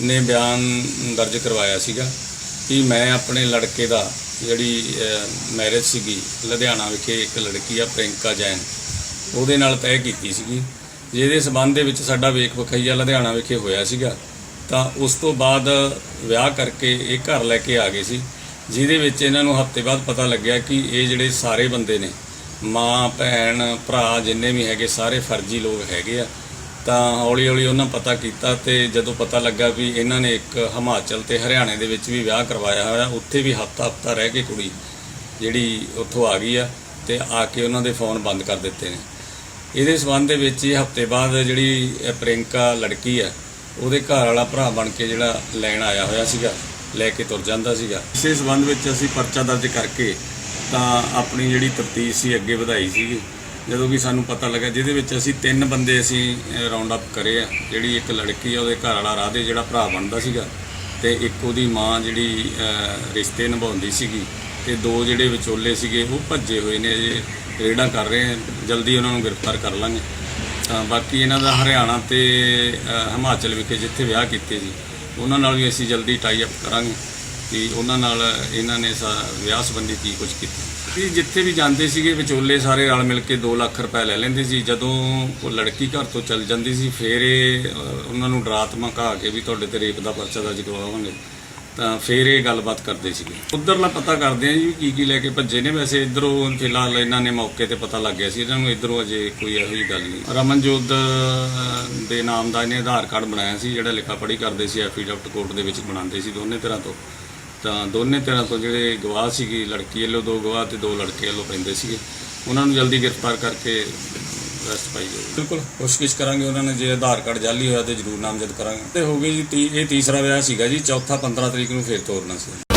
ਨੇ ਬਿਆਨ ਦਰਜ ਕਰਵਾਇਆ ਸੀਗਾ ਕਿ ਮੈਂ ਆਪਣੇ ਲੜਕੇ ਦਾ, ਜਿਹੜੀ ਮੈਰਿਜ ਸੀਗੀ, ਲੁਧਿਆਣਾ ਵਿਖੇ ਇੱਕ ਲੜਕੀ ਆ ਪ੍ਰਿੰਕਾ ਜੈਨ, ਉਹਦੇ ਨਾਲ ਤੈਅ ਕੀਤੀ ਸੀਗੀ। ਜਿਹਦੇ ਸਬੰਧ ਦੇ ਵਿੱਚ ਸਾਡਾ ਵੇਖ ਵਖਈਆ ਲੁਧਿਆਣਾ ਵਿਖੇ ਹੋਇਆ ਸੀਗਾ। ਤਾਂ ਉਸ ਤੋਂ ਬਾਅਦ ਵਿਆਹ ਕਰਕੇ ਇਹ ਘਰ ਲੈ ਕੇ ਆ ਗਏ ਸੀ, ਜਿਹਦੇ ਵਿੱਚ ਇਹਨਾਂ ਨੂੰ ਹਫ਼ਤੇ ਬਾਅਦ ਪਤਾ ਲੱਗਿਆ ਕਿ ਇਹ ਜਿਹੜੇ ਸਾਰੇ ਬੰਦੇ ਨੇ, ਮਾਂ, ਭੈਣ, ਭਰਾ, ਜਿੰਨੇ ਵੀ ਹੈਗੇ, ਸਾਰੇ ਫਰਜ਼ੀ ਲੋਕ ਹੈਗੇ ਆ। ਤਾਂ ਹੌਲੀ ਹੌਲੀ ਉਹਨਾਂ ਪਤਾ ਕੀਤਾ ਤੇ ਜਦੋਂ ਪਤਾ ਲੱਗਾ ਵੀ ਇਹਨਾਂ ਨੇ ਇੱਕ ਹਿਮਾਚਲ ਤੇ ਹਰਿਆਣੇ ਦੇ ਵਿੱਚ ਵੀ ਵਿਆਹ ਕਰਵਾਇਆ ਹੋਇਆ, ਉੱਥੇ ਵੀ ਹਫਤਾ ਹਫਤਾ ਰਹਿ ਕੇ ਕੁੜੀ ਜਿਹੜੀ ਉੱਥੋਂ ਆ ਗਈ ਆ ਤੇ ਆ ਕੇ ਉਹਨਾਂ ਦੇ ਫੋਨ ਬੰਦ ਕਰ ਦਿੱਤੇ ਨੇ। ਇਹਦੇ ਸਬੰਧ ਦੇ ਵਿੱਚ ਇਹ ਹਫ਼ਤੇ ਬਾਅਦ ਜਿਹੜੀ ਇਹ ਪ੍ਰਿੰਕਾ ਲੜਕੀ ਆ, ਉਹਦੇ ਘਰ ਵਾਲਾ ਭਰਾ ਬਣ ਕੇ ਜਿਹੜਾ ਲੈਣ ਆਇਆ ਹੋਇਆ ਸੀਗਾ, ਲੈ ਕੇ ਤੁਰ ਜਾਂਦਾ ਸੀਗਾ। ਇਸੇ ਸਬੰਧ ਵਿੱਚ ਅਸੀਂ ਪਰਚਾ ਦਰਜ ਕਰਕੇ ਤਾਂ ਆਪਣੀ ਜਿਹੜੀ ਤਫਤੀਸ਼ ਸੀ, ਅੱਗੇ ਵਧਾਈ ਸੀਗੀ। ਜਦੋਂ ਵੀ ਸਾਨੂੰ ਪਤਾ ਲੱਗਾ ਜਿਹਦੇ ਵਿੱਚ ਅਸੀਂ ਤਿੰਨ ਬੰਦੇ ਅਸੀਂ ਰਾਉਂਡ ਅਪ ਕਰੇ ਆ। ਜਿਹੜੀ ਇੱਕ ਲੜਕੀ ਆ, ਉਹਦੇ ਘਰ ਵਾਲਾ ਰਾਧੇ ਜਿਹੜਾ ਭਰਾ ਬਣਦਾ ਸੀਗਾ ਤੇ ਇੱਕ ਉਹਦੀ ਮਾਂ ਜਿਹੜੀ ਰਿਸ਼ਤੇ ਨਿਭਾਉਂਦੀ ਸੀਗੀ ਤੇ ਦੋ ਜਿਹੜੇ ਵਿਚੋਲੇ ਸੀਗੇ, ਉਹ ਭੱਜੇ ਹੋਏ ਨੇ ਅਜੇ, ਰੇਡਾਂ ਕਰ ਰਹੇ ਆ। ਜਲਦੀ ਉਹਨਾਂ ਨੂੰ ਗ੍ਰਿਫਤਾਰ ਕਰ ਲਾਂਗੇ। ਤਾਂ ਬਾਕੀ ਇਹਨਾਂ ਦਾ ਹਰਿਆਣਾ ਤੇ ਹਿਮਾਚਲ ਵਿਖੇ ਜਿੱਥੇ ਵਿਆਹ ਕੀਤੇ ਜੀ ਉਹਨਾਂ ਨਾਲ ਵੀ ਅਸੀਂ ਜਲਦੀ ਟਾਈ ਅਪ ਕਰਾਂਗੇ। ਕਿ ਉਹਨਾਂ ਨਾਲ ਇਹਨਾਂ ਨੇ ਸਾ- ਵਿਆਹ ਸੰਬੰਧੀ ਕੀ ਕੁਝ ਕੀਤਾ। ਕਿ ਜਿੱਥੇ ਵੀ ਜਾਂਦੇ ਸੀਗੇ ਵਿਚੋਲੇ ਸਾਰੇ ਰਲ ਮਿਲ ਕੇ 2 ਲੱਖ ਰੁਪਏ ਲੈ ਲੈਂਦੇ ਸੀ। ਜਦੋਂ ਉਹ ਲੜਕੀ ਘਰ ਤੋਂ ਚਲ ਜਾਂਦੀ ਸੀ ਫਿਰ ਇਹ ਅਹ, ਉਹਨਾਂ ਨੂੰ ਡਰਾਤ ਮਕਾ ਕੇ ਵੀ ਤੁਹਾਡੇ ਤੇ ਰੇਪ ਦਾ ਪਰਚਾ ਦਰਜ ਕਰਵਾਵਾਂਗੇ। ਤਾਂ ਫਿਰ ਇਹ ਗੱਲਬਾਤ ਕਰਦੇ ਸੀਗੇ। ਉਧਰਲਾ ਪਤਾ ਕਰਦੇ ਆ ਜੀ ਵੀ ਕੀ ਕੀ ਲੈ ਕੇ ਭੱਜੇ ਨੇ। ਵੈਸੇ ਇਧਰੋਂ ਫਿਲਹਾਲ ਇਹਨਾਂ ਨੇ ਮੌਕੇ ਤੇ ਪਤਾ ਲੱਗ ਗਿਆ ਸੀ। ਇਹਨਾਂ ਨੂੰ ਇਧਰੋਂ ਅਜੇ ਕੋਈ ਇਹੋ ਜਿਹੀ ਗੱਲ ਨਹੀਂ। ਰਮਨਜੋਤ ਅਹ, ਦੇ ਨਾਮ ਦਾ ਇਹਨੇ ਆਧਾਰ ਕਾਰਡ ਬਣਾਇਆ ਸੀ ਜਿਹੜਾ ਲਿਖਾ ਪੜ੍ਹੀ ਕਰਦੇ ਸੀ ਐਫੀਡੈਵਿਟ ਕੋਰਟ ਦੇ ਵਿੱਚ ਬਣਾਉਂਦੇ ਸੀ ਦੋਨੇ ਤਰ੍ਹਾਂ ਤੋਂ। ਤਾਂ ਦੋਨੇ ਤਰ੍ਹਾਂ ਤੋਂ ਜਿਹੜੇ ਗਵਾਹ ਸੀਗੀ, ਲੜਕੀ ਵੱਲੋਂ ਦੋ ਗਵਾਹ ਤੇ ਦੋ ਲੜਕੇ ਵੱਲੋਂ ਪੈਂਦੇ ਸੀਗੇ। ਉਹਨਾਂ ਨੂੰ ਜਲਦੀ ਗ੍ਰਿਫਤਾਰ ਕਰਕੇ ਅਰੈਸਟ ਪਾਈ ਜਾਊਗੀ। ਬਿਲਕੁਲ, ਕੋਸ਼ਿਸ਼ ਕਰਾਂਗੇ ਉਹਨਾਂ ਨੇ ਜੇ ਆਧਾਰ ਕਾਰਡ ਜਾਲੀ ਹੋਇਆ ਤੇ ਜ਼ਰੂਰ ਨਾਮਜ਼ਦ ਕਰਾਂਗੇ। ਤੇ ਹੋ ਗਈ ਜੀ ਤੀ- ਇਹ ਤੀਸਰਾ ਵਿਆਹ ਸੀਗਾ ਜੀ, ਚੌਥਾ 15 ਤਰੀਕ ਨੂੰ ਫੇਰ ਤੋਰਨਾ ਸੀ।